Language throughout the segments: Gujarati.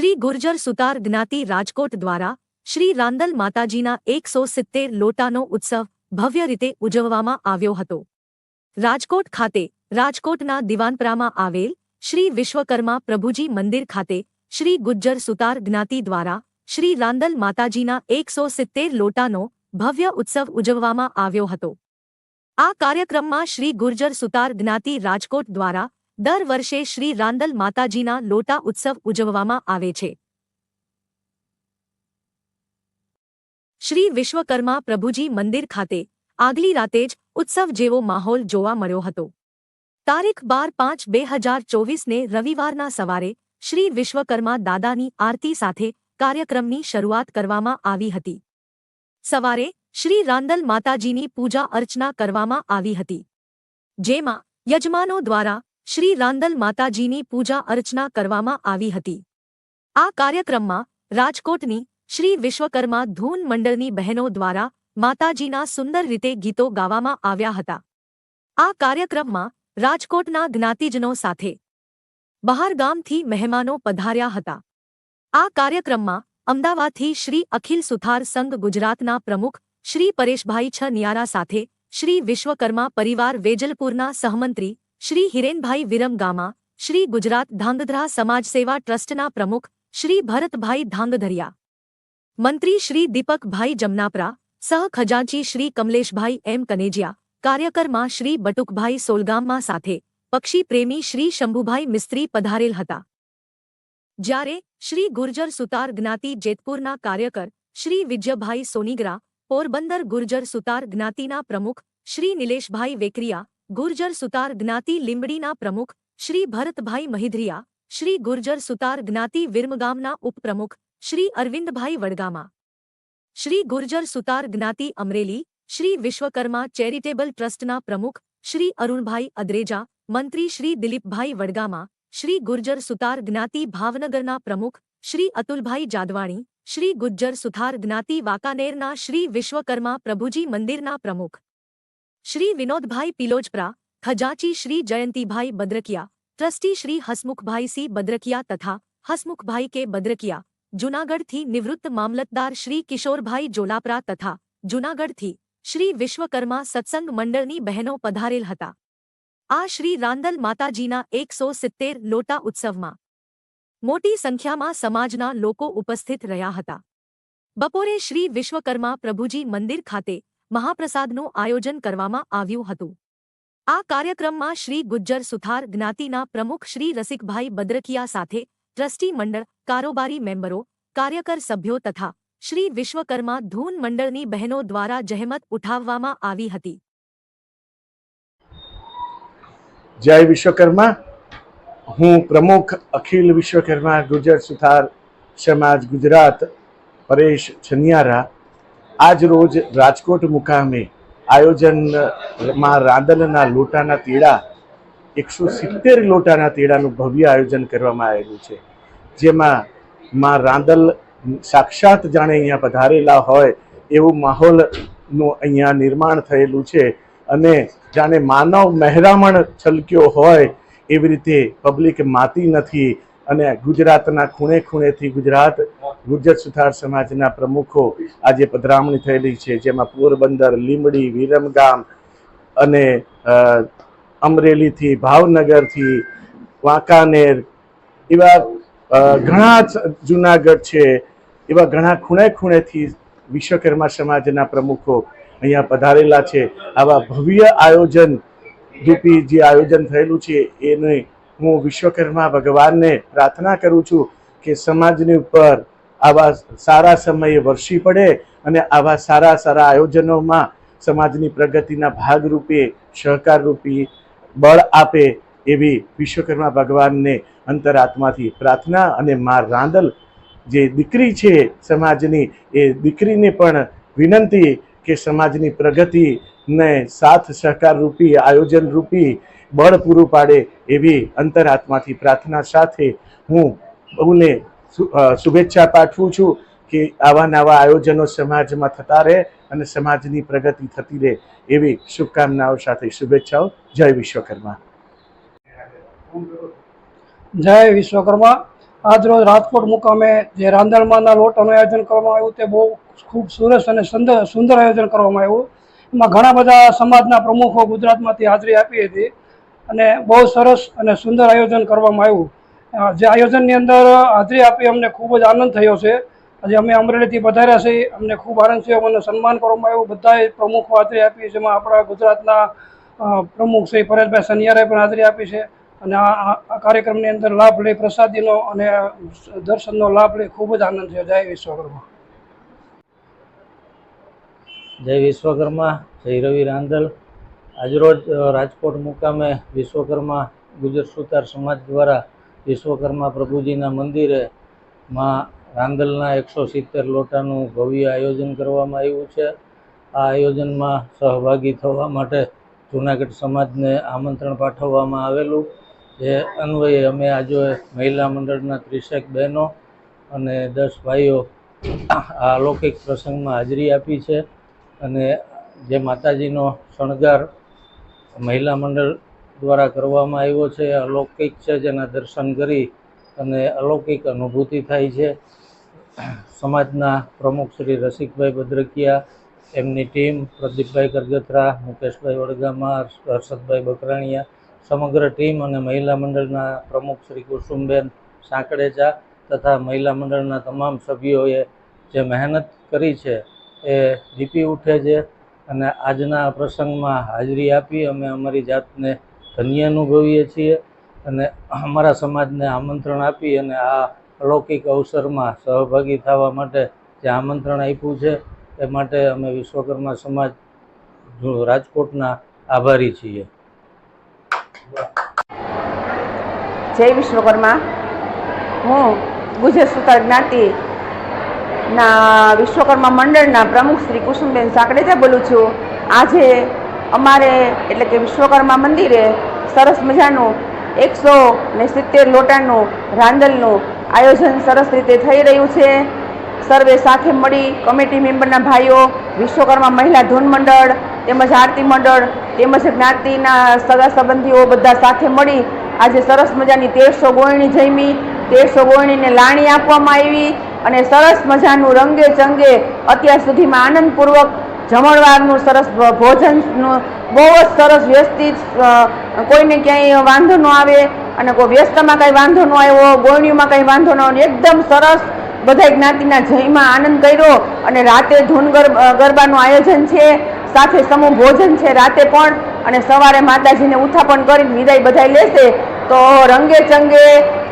શ્રી ગુર્જર સુતાર જ્ઞાતિ રાજકોટ દ્વારા શ્રી રાંદલ માતાજીના એકસો સિત્તેર લોટાનો ઉત્સવ ભવ્ય રીતે ઉજવવામાં આવ્યો હતો. રાજકોટ ખાતે રાજકોટના દિવાનપરામાં આવેલ શ્રી વિશ્વકર્મા પ્રભુજી મંદિર ખાતે શ્રી ગુજ્જર સુતાર જ્ઞાતિ દ્વારા શ્રી રાંદલ માતાજીના એકસો સિત્તેર લોટાનો ભવ્ય ઉત્સવ ઉજવવામાં આવ્યો હતો. આ કાર્યક્રમમાં શ્રી ગુર્જર સુતાર જ્ઞાતિ રાજકોટ દ્વારા દર વર્ષે શ્રી રાંદલ માતાજીના લોટા ઉત્સવ ઉજવવામાં આવે છે. શ્રી વિશ્વકર્મા પ્રભુજી મંદિર ખાતે આગલી રાતે જ ઉત્સવ જેવો માહોલ જોવા મળ્યો હતો. તારીખ બાર પાંચ બે હજાર ચોવીસને રવિવારના સવારે શ્રી વિશ્વકર્મા દાદાની આરતી સાથે કાર્યક્રમની શરૂઆત કરવામાં આવી હતી. સવારે શ્રી રાંદલ માતાજીની પૂજા અર્ચના કરવામાં આવી હતી. જેમાં યજમાનો દ્વારા શ્રી રાંદલ માતાજીની પૂજા અર્ચના કરવામાં આવી હતી. આ કાર્યક્રમમાં રાજકોટની શ્રી વિશ્વકર્મા ધૂન મંડળની બહેનો દ્વારા માતાજીના સુંદર રીતે ગીતો ગાવામાં આવ્યા હતા. આ કાર્યક્રમમાં રાજકોટના જ્ઞાતિજનો સાથે બહારગામથી મહેમાનો પધાર્યા હતા. આ કાર્યક્રમમાં અમદાવાદથી શ્રી અખિલ સુથાર સંઘ ગુજરાતના પ્રમુખ શ્રી પરેશભાઈ છ નિયારા સાથે શ્રી વિશ્વકર્મા પરિવાર વેજલપુરના સહમંત્રી શ્રી હિરેનભાઈ વિરમગામા શ્રી ગુજરાત ધાંગધ્રા સમાજસેવા ટ્રસ્ટના પ્રમુખ શ્રી ભરતભાઈ ધાંગધરિયા મંત્રી શ્રી દીપકભાઈ જમનાપરા સહ ખજાંચી શ્રી કમલેશભાઈ એમ કનેજિયા કાર્યકરમાં શ્રી બટુકભાઈ સોલગામમાં સાથે પક્ષી પ્રેમી શ્રી શંભુભાઈ મિસ્ત્રી પધારેલ હતા જ્યારે શ્રી ગુર્જર સુતાર જ્ઞાતિ જેતપુરના કાર્યકર શ્રી વિજયભાઈ સોનીગરા પોરબંદર ગુર્જર સુતાર જ્ઞાતિના પ્રમુખ શ્રી નિલેશભાઈ વેકરિયા ગુર્જર સુતાર જ્ઞાતિ લીંબડીના પ્રમુખ શ્રી ભરતભાઈ મહિધ્રિયા, શ્રી ગુર્જર સુતાર જ્ઞાતિ વિરમગામના ઉપપ્રમુખ શ્રી અરવિંદભાઈ વડગામા, શ્રી ગુર્જર સુતાર જ્ઞાતિ અમરેલી, શ્રી વિશ્વકર્મા ચેરિટેબલ ટ્રસ્ટના પ્રમુખ શ્રી અરુણભાઈ અદ્રેજા, મંત્રી શ્રી દિલીપભાઈ વડગામા, શ્રી ગુર્જર સુતાર જ્ઞાતિ ભાવનગરના પ્રમુખ શ્રી અતુલભાઈ જાદવાણી, શ્રી ગુજ્જર સુથાર જ્ઞાતિ વાંકાનેરના શ્રી વિશ્વકર્મા પ્રભુજી મંદિરના પ્રમુખ શ્રી વિનોદભાઈ પિલોજપરા, ખજાચી શ્રી જયંતીભાઈ બદ્રકિયા, ટ્રસ્ટી શ્રી હસમુખભાઈ સી બદ્રકિયા તથા હસમુખભાઈ કે બદ્રકિયા, જૂનાગઢથી નિવૃત્ત મામલતદાર શ્રી કિશોરભાઈ જોલાપરા તથા જૂનાગઢથી શ્રી વિશ્વકર્મા સત્સંગ મંડળની બહેનો પધારેલ હતા. આ શ્રી રાંદલ માતાજીના એકસો સિત્તેર લોટા ઉત્સવમાં મોટી સંખ્યામાં સમાજના લોકો ઉપસ્થિત રહ્યા હતા. બપોરે શ્રી વિશ્વકર્મા પ્રભુજી મંદિર ખાતે મહાપ્રસાદનું આયોજન કરવામાં આવ્યું હતું. આ કાર્યક્રમમાં શ્રી ગુજ્જર સુથાર જ્ઞાતિના પ્રમુખ શ્રી રસિકભાઈ બદ્રકિયા સાથે ટ્રસ્ટી મંડળ કારોબારી મેમ્બરો, કાર્યકર સભ્યો તથા શ્રી વિશ્વકર્મા ધૂન મંડળની બહેનો દ્વારા જહેમત ઉઠાવવામાં આવી હતી. જય વિશ્વકર્મા. હું પ્રમુખ અખિલ વિશ્વકર્મા ગુજર સુથાર, સમાજ ગુજરાત, પરેશ છનિયારા આજ રોજ રાજકોટ મુકામે આયોજનમાં રાંદલના લોટાના તેડા, એકસો સિત્તેર લોટાના તેડાનું ભવ્ય આયોજન કરવામાં આવેલું છે. જેમાં માં રાંદલ સાક્ષાત જાણે અહીંયા પધારેલા હોય એવું માહોલનું અહીંયા નિર્માણ થયેલું છે અને જાણે માનવ મહેરામણ છલક્યો હોય એવી રીતે પબ્લિક માતી નથી અને ગુજરાતના ખૂણે ખૂણેથી ગુજરાત ગુર્જર સુથાર સમાજના પ્રમુખો આજે પધરામણી થયેલી છે, જેમાં પોરબંદર, લીંબડી, વિરમગામ અને અમરેલીથી ભાવનગરથી વાંકાનેર એવા ઘણા જુનાગઢ છે, એવા ઘણા ખૂણે ખૂણેથી વિશ્વકર્મા સમાજના પ્રમુખો અહીંયા પધારેલા છે. આવા ભવ્ય આયોજન રૂપી જે આયોજન થયેલું છે, એને હું વિશ્વકર્મા ભગવાનને પ્રાર્થના કરું છું કે સમાજની ઉપર આવા સારા સમયે વરસી પડે અને આવા સારા સારા આયોજનોમાં સમાજની પ્રગતિના ભાગરૂપે, સહકારરૂપી બળ આપે એવી વિશ્વકર્મા ભગવાનને અંતરાત્માથી પ્રાર્થના અને મા રાંદલ જે દીકરી છે સમાજની, એ દીકરીને પણ વિનંતી કે સમાજની પ્રગતિને સાથ સહકાર રૂપી આયોજન રૂપી બળ પૂરું પાડે એવી અંતરાત્માથી પ્રાર્થના સાથે હું બહુને શુભેચ્છા પાઠવું છું કે આવા નવા આયોજનો સમાજમાં થતા રહે અને સમાજની પ્રગતિ થતી રહે એવી શુભકામનાઓ સાથે શુભેચ્છાઓ. જય વિશ્વકર્મા. જય વિશ્વકર્મા. આજરોજ રાજકોટ મુકામે જે રાંદલમાંના લોટનું આયોજન કરવામાં આવ્યું તે બહુ ખૂબ સરસ અને સુંદર સુંદર આયોજન કરવામાં આવ્યું. એમાં ઘણા બધા સમાજના પ્રમુખો ગુજરાતમાંથી હાજરી આપી હતી. અને બહુ સરસ અને સુંદર આયોજન કરવામાં આવ્યું. જે આયોજનની અંદર હાજરી આપી અમને ખૂબ જ આનંદ થયો છે. આજે અમે અમરેલીથી પધાર્યા છીએ. અમને ખૂબ આનંદ થયો. અમને સન્માન કરવામાં આવ્યું. બધાએ પ્રમુખો હાજરી આપી જેમાં આપણા ગુજરાતના પ્રમુખ શ્રી પરેશભાઈ સનિયારે પણ હાજરી આપી છે. અને આ કાર્યક્રમની અંદર લાભ લઈ પ્રસાદીનો અને દર્શનનો લાભ લઈ ખૂબ જ આનંદ થયો. જય વિશ્વકર્મા. જય વિશ્વકર્મા. જય રવિ રાંદલ આજરોજ રાજકોટ મુકામે વિશ્વકર્મા ગુજર સુતાર સમાજ દ્વારા વિશ્વકર્મા પ્રભુજીના મંદિરે માં રાંદલના એકસો સિત્તેર લોટાનું ભવ્ય આયોજન કરવામાં આવ્યું છે. આ આયોજનમાં સહભાગી થવા માટે જૂનાગઢ સમાજને આમંત્રણ પાઠવવામાં આવેલું. જે અન્વયે અમે આજે મહિલા મંડળના ત્રીસેક બહેનો અને દસ ભાઈઓ આ અલૌકિક પ્રસંગમાં હાજરી આપી છે. અને જે માતાજીનો શણગાર મહિલા મંડળ દ્વારા કરવામાં આવ્યો છે, અલૌકિક છે, જેના દર્શન કરી અને અલૌકિક અનુભૂતિ થાય છે. સમાજના પ્રમુખ શ્રી રસિકભાઈ ભદ્રકિયા, એમની ટીમ, પ્રદીપભાઈ કરગથરા, મુકેશભાઈ વડગામા હર્ષદભાઈ બકરાણીયા, સમગ્ર ટીમ અને મહિલા મંડળના પ્રમુખ શ્રી કુસુમબેન સાંકળેજા તથા મહિલા મંડળના તમામ સભ્યોએ જે મહેનત કરી છે એ દીપી ઉઠે છે. અને આજના પ્રસંગમાં હાજરી આપી અમે અમારી જાતને ધન્ય અનુભવીએ છીએ અને અમારા સમાજને આમંત્રણ આપી અને આ અલૌકિક અવસરમાં સહભાગી થવા માટે જે આમંત્રણ આપ્યું છે, એ માટે અમે વિશ્વકર્મા સમાજ રાજકોટના આભારી છીએ. જય વિશ્વકર્મા. હું ગુજર સુતાર જ્ઞાતિ ના, વિશ્વકર્મા મંડળના પ્રમુખ શ્રી કુસુમબેન સાંકળેજા બોલું છું. આજે અમારે, એટલે કે વિશ્વકર્મા મંદિરે સરસ મજાનું એકસો ને સિત્તેર લોટાનું રાંદલનું આયોજન સરસ રીતે થઈ રહ્યું છે. સર્વે સાથે મળી કમિટી મેમ્બરના ભાઈઓ, વિશ્વકર્મા મહિલા ધૂન મંડળ, તેમજ આરતી મંડળ, તેમજ જ્ઞાતિના સગા સંબંધીઓ બધા સાથે મળી આજે સરસ મજાની તેરસો ગોયણી જમી તેરસો ગોયણીને લાણી આપવામાં આવી. અને સરસ મજાનું રંગે ચંગે અત્યાર સુધીમાં આનંદપૂર્વક જમણવારનું સરસ ભોજનનું બહુ જ સરસ વ્યવસ્થિત કોઈને ક્યાંય વાંધો ન આવે અને કોઈ વ્યસ્તમાં કાંઈ વાંધો ન આવ્યો ગોળણીઓમાં કંઈ વાંધો ન આવ્યો એકદમ સરસ બધા જ્ઞાતિના જયમાં આનંદ કર્યો અને રાતે ધૂન ગર- ગરબાનું આયોજન છે. સાથે સમૂહ ભોજન છે રાતે પણ અને સવારે માતાજીને ઉથાપન કરીને વિદાય બધાય લેશે. તો રંગે ચંગે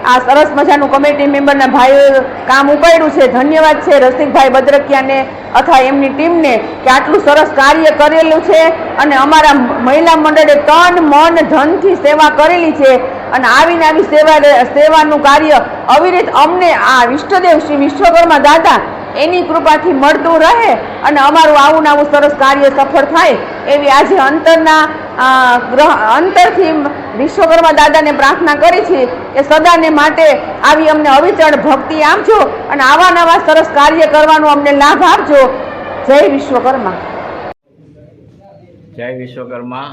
આ સરસ મજાનું કમિટી મેમ્બરના ભાઈઓએ કામ ઉપાડ્યું છે. ધન્યવાદ છે રસિકભાઈ બદ્રકિયાને અથવા એમની ટીમને કે આટલું સરસ કાર્ય કરેલું છે અને અમારા મહિલા મંડળે તન, મન, ધનથી સેવા કરેલી છે અને આવીને આવી સેવા સેવાનું કાર્ય અવિરત અમને આ વિષ્ટદેવ શ્રી વિશ્વકર્મા દાદા એની કૃપાથી મળતું રહે અને અમારું આવું ને આવું સરસ કાર્ય સફળ થાય એવી આજે અંતરના અંતરથી વિશ્વકર્મા દાદાને પ્રાર્થના કરી છે કે સદાને માટે આવી અમને અવિચળ ભક્તિ આપજો અને આવા નવા સરસ કાર્ય કરવાનો અમને લાભ આપજો. જય વિશ્વકર્મા. જય વિશ્વકર્મા.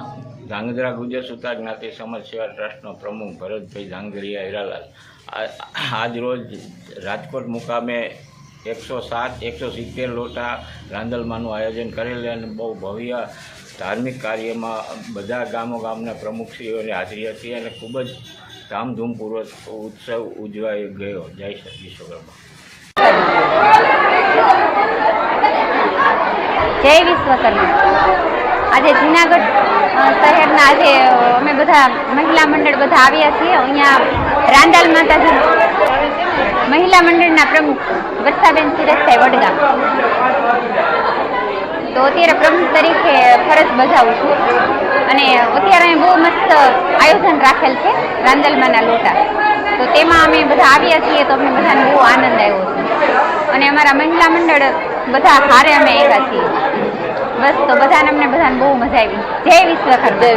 ધાંગધ્રા ગુજર સુતા જ્ઞાતિ સમાજ સેવા ટ્રસ્ટનો પ્રમુખ ભરતભાઈ ધાંગધ્રિયા હીરાલાલ. આજ રોજ રાજકોટ મુકામે એકસો સાત, એકસો સિત્તેર લોટા રાંદલમાનું આયોજન કરેલ અને બહુ ભવ્ય ધાર્મિક કાર્યમાં બધા ગામો ગામના પ્રમુખશ્રીઓની હાજરી હતી અને ખૂબ જ ધામધૂમપૂર્વક ઉત્સવ ઉજવાઈ ગયો. જય વિશ્વકર્મા જય વિશ્વકર્મા. આજે જુનાગઢ શહેરના આજે અમે બધા મહિલા મંડળ બધા આવ્યા છીએ. અહીંયા રાંદાલ માતાજી, મહિલા મંડળના પ્રમુખ વર્ષાબેન સુરેશભાઈ વડગામ. તો અત્યારે પ્રમુખ તરીકે ફરજ બજાવું છું. અને અત્યારે અમે બહુ મસ્ત આયોજન રાખેલ છે, રાંદલમાના લોટા. તો તેમાં અમે બધા આવ્યા છીએ તો અમને બધાને બહુ આનંદ આવ્યો છે. અને અમારા મહિલા મંડળ બધા હારે અમે એકા છીએ. બસ, તો બધાને અમને બધાને બહુ મજા આવી. જય વિશ્વકર્મા.